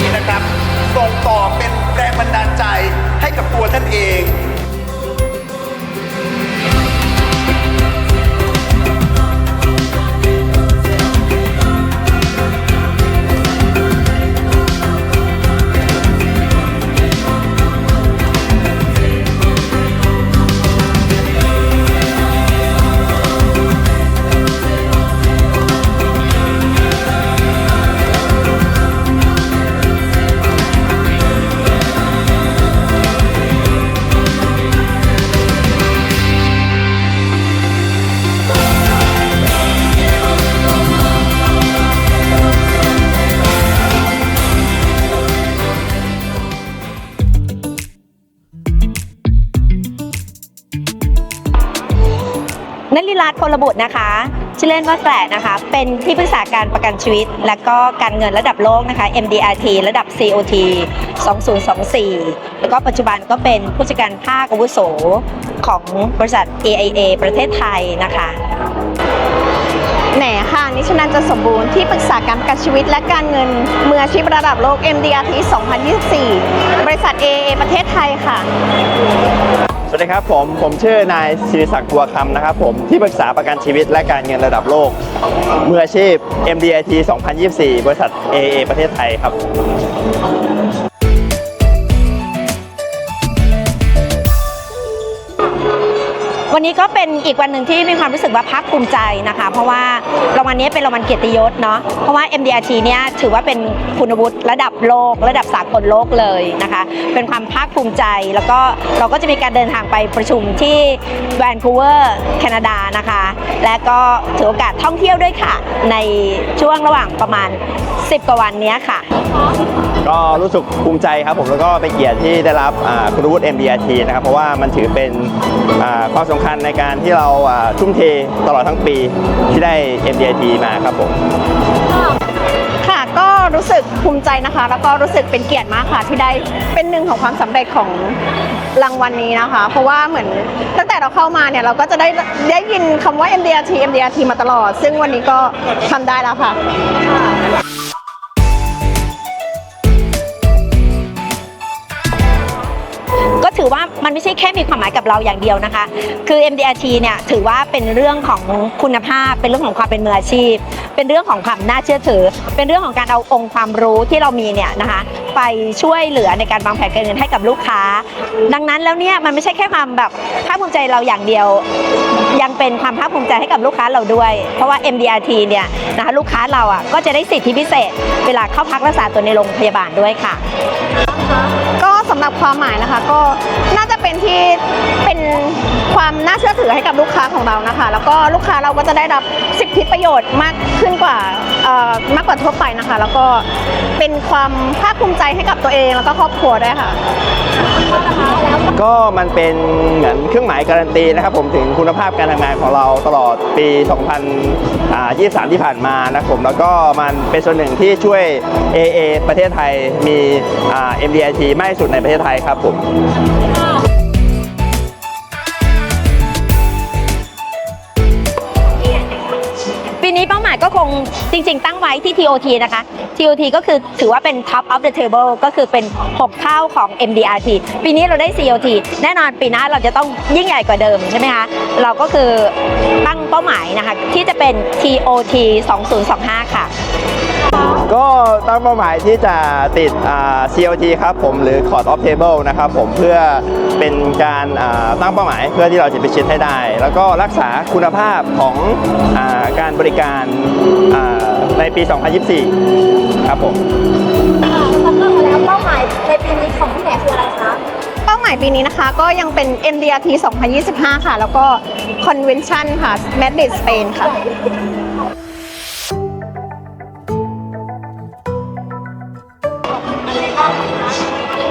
นี้นะครับ ส่งต่อเป็นแรงบันดาลใจให้กับตัวท่านเอง รัตน์พลบุตรนะคะ ชื่อเล่นว่าแกละนะคะ เป็นที่ปรึกษาการประกันชีวิต และก็การเงินระดับโลกนะคะ MDRT ระดับ COT 2024 แล้วก็ปัจจุบันก็เป็นผู้จัดการภาคอาวุโสของบริษัท AIA ประเทศไทยนะคะแหนค่ะนิชนันจะสมบูรณ์ที่ปรึกษาการประกันชีวิตและการเงินมืออาชีพระดับโลก MDRT 2024 บริษัท AAA ประเทศไทยค่ะ สวัสดีครับผมผมชื่อนายศิริศักดิ์บัวคำนะครับผมที่ปรึกษาประกันชีวิตและการเงินระดับโลก มืออาชีพ MDIT 2024 บริษัท AA ประเทศไทยครับ นี้ก็เป็นอีกวันหนึ่งที่มีความรู้สึกว่าภาคภูมิใจนะคะ เพราะว่ารางวัลนี้เป็นรางวัลเกียรติยศเนาะเพราะว่า MDRT เนี่ยถือว่าเป็นคุณวุฒิระดับโลก ระดับสากลโลกเลยนะคะ เป็นความภาคภูมิใจแล้วก็เราก็จะมีการเดินทางไปประชุมที่แวนคูเวอร์แคนาดานะคะ และก็ถือโอกาสท่องเที่ยวด้วยค่ะ ในช่วงระหว่างประมาณ 10 กว่าวันนี้ค่ะ ก็รู้สึกภูมิใจครับผมแล้วก็เป็นเกียรติที่ได้รับคุณวุฒิ MDRT นะครับเพราะว่ามันถือเป็นความสำคัญในการที่เราอ่าทุ่มเทตลอดทั้งปีที่ได้ MDRT มาครับผมค่ะก็รู้สึกภูมิใจนะคะ แล้วก็รู้สึกเป็นเกียรติมากค่ะ ที่ได้เป็นหนึ่งของความสำเร็จของรางวัลนี้นะคะ เพราะว่าเหมือนตั้งแต่เราเข้ามาเนี่ยเราก็จะได้ได้ยินคำว่า MDRT MDRT มาตลอด ซึ่งวันนี้ก็ทำได้แล้วค่ะ อว่ามันไม่ใช่แค่มีความหมายกับเราอย่างเดียวนะคะ คือ MDRT เนี่ยถือว่าเป็นเรื่องของคุณภาพ เป็นเรื่องของความเป็นมืออาชีพ เป็นเรื่องของความน่าเชื่อถือ เป็นเรื่องของการเอาองค์ความรู้ที่เรามีเนี่ยนะคะไปช่วยเหลือในการวางแผนการเงินให้กับลูกค้า ดังนั้นแล้วเนี่ยมันไม่ใช่แค่ความแบบภาคภูมิใจเราอย่างเดียว ยังเป็นความภาคภูมิใจให้กับลูกค้าเราด้วย เพราะว่า MDRT เนี่ยนะคะลูกค้าเราอะก็จะได้สิทธิพิเศษ เวลาเข้าพักรักษาตัวในโรงพยาบาลด้วยค่ะก็สำหรับความหมายนะคะ ก็น่าจะเป็นที่ ความน่าเชื่อถือให้กับลูกค้าของเรานะคะ แล้วก็ลูกค้าเราก็จะได้รับสิทธิประโยชน์มากขึ้นกว่ามากกว่าทั่วไปนะคะ แล้วก็เป็นความภาคภูมิใจให้กับตัวเองแล้วก็ครอบครัวด้วยค่ะ ก็มันเป็นเหมือนเครื่องหมายการันตีนะครับผมถึงคุณภาพการทำงานของเราตลอดปี 2023 ที่ผ่านมานะครับผมแล้วก็มันเป็นส่วนหนึ่งที่ช่วย AA ประเทศไทยมีอ่า MDIT มากที่สุดในประเทศไทยครับผม งจริง ๆ ตั้งไว้ที่ TOT นะคะ TOT ก็คือถือว่าเป็น top of the table ก็คือเป็น 6 เท่าของ MDRT ปีนี้เราได้ COT แน่นอนปีหน้าเราจะต้องยิ่งใหญ่กว่าเดิมใช่ไหมคะ เราก็คือตั้งเป้าหมายนะคะ ที่จะเป็น TOT 2025 ค่ะ ก็ตั้งเป้าหมายที่จะติดอ่า COT ครับผมหรือ Court of Table นะครับผมเพื่อเป็นการอ่าตั้งเป้าหมายเพื่อที่เราจะไปชิดให้ได้ แล้วก็รักษาคุณภาพของอาการบริการอ่าในปี 2024 ครับผมแล้วเป้าหมายในปีนี้ของพี่แหนคืออะไรคะเป้าหมายปีนี้นะคะก็ยังเป็น MDRT 2025 ค่ะ แล้วก็ Convention ค่ะ Madrid Spain ค่ะ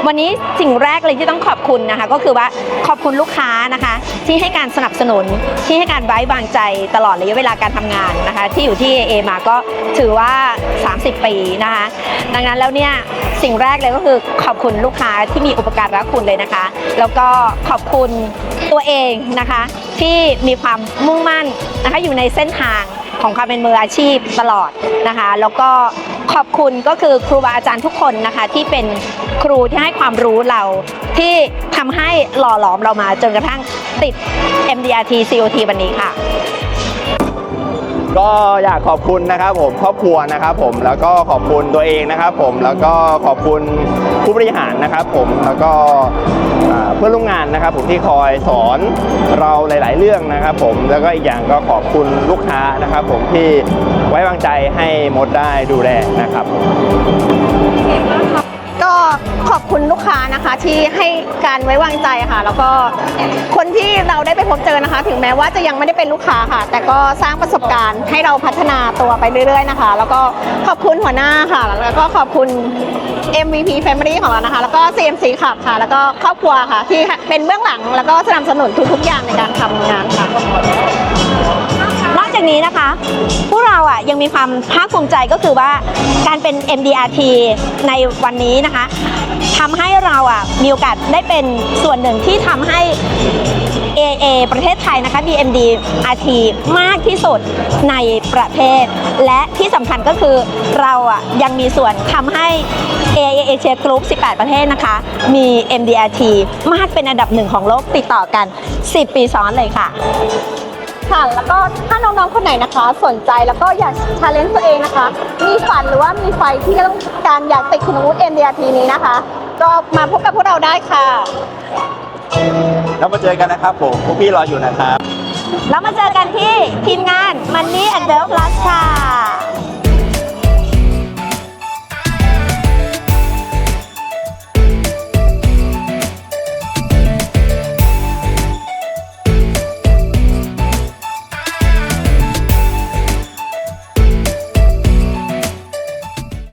วันนี้สิ่งแรกเลยที่ต้องขอบคุณนะคะ ก็คือว่าขอบคุณลูกค้านะคะ ที่ให้การสนับสนุนที่ให้การไว้วางใจตลอดระยะเวลาการทำงานนะคะ ที่อยู่ที่ AA มาก็ถือว่า 30 ปีนะคะ ดังนั้นแล้วเนี่ยสิ่งแรกเลยก็คือขอบคุณลูกค้าที่มีอุปการะคุณเลยนะคะ แล้วก็ขอบคุณตัวเองนะคะ ที่มีความมุ่งมั่นนะคะอยู่ในเส้นทางของความเป็นมืออาชีพตลอดนะคะ แล้วก็ ขอบคุณก็คือครูบาอาจารย์ทุกคนนะคะ ที่เป็นครูที่ให้ความรู้เราที่ทำให้หล่อหลอมเรามาจนกระทั่งติด MDRT COT วันนี้ค่ะ ก็อยากขอบคุณนะครับผมครอบครัวนะครับผมแล้วก็ขอบคุณตัวเองนะครับผมแล้วก็ขอบคุณผู้บริหารนะครับผมแล้วก็เพื่อนร่วมงานนะครับ ผมที่คอยสอนเราหลาย ๆ เรื่องนะครับ ผมแล้วก็อีกอย่างก็ขอบคุณลูกค้านะครับ ผมที่ไว้วางใจให้มดได้ดูแลนะครับ ก็ขอบคุณลูกค้านะคะที่ให้การไว้วางใจค่ะ แล้วก็คนที่เราได้ไปพบเจอนะคะ ถึงแม้ว่าจะยังไม่ได้เป็นลูกค้าค่ะ แต่ก็สร้างประสบการณ์ให้เราพัฒนาตัวไปเรื่อย ๆนะคะ แล้วก็ขอบคุณหัวหน้าค่ะ แล้วก็ขอบคุณ MVP Family ของเรานะคะ แล้วก็ CMC ขับค่ะ แล้วก็ครอบครัวค่ะ ที่เป็นเบื้องหลังแล้วก็สนับสนุนทุกๆอย่างในการทำงานค่ะ จากนี้นะคะ พวกเราอะยังมีความภาคภูมิใจก็คือว่าการเป็น MDRT ในวันนี้นะคะทำให้เราอะมีโอกาสได้เป็นส่วนหนึ่งที่ทำให้ AA ประเทศไทยนะคะ BMD RT มากที่สุดในประเทศ และที่สำคัญก็คือเราอะยังมีส่วนทำให้ AA Asia Group 18 ประเทศนะคะ มี MDRT มากเป็นอันดับหนึ่งของโลกติดต่อกัน 10 ปีซ้อนเลยค่ะ ค่ะ แล้วก็ถ้าน้องๆคนไหนนะคะ สนใจแล้วก็อยากชาเลนจ์ตัวเองนะคะ มีฝันหรือว่ามีไฟที่ต้องการอยากติดคุณวุฒิ MDRT นี้นะคะ ก็มาพบกับพวกเราได้ค่ะ แล้วมาเจอกันนะครับผมพวกพี่รออยู่นะครับ แล้วมาเจอกันที่ทีมงานมันนี่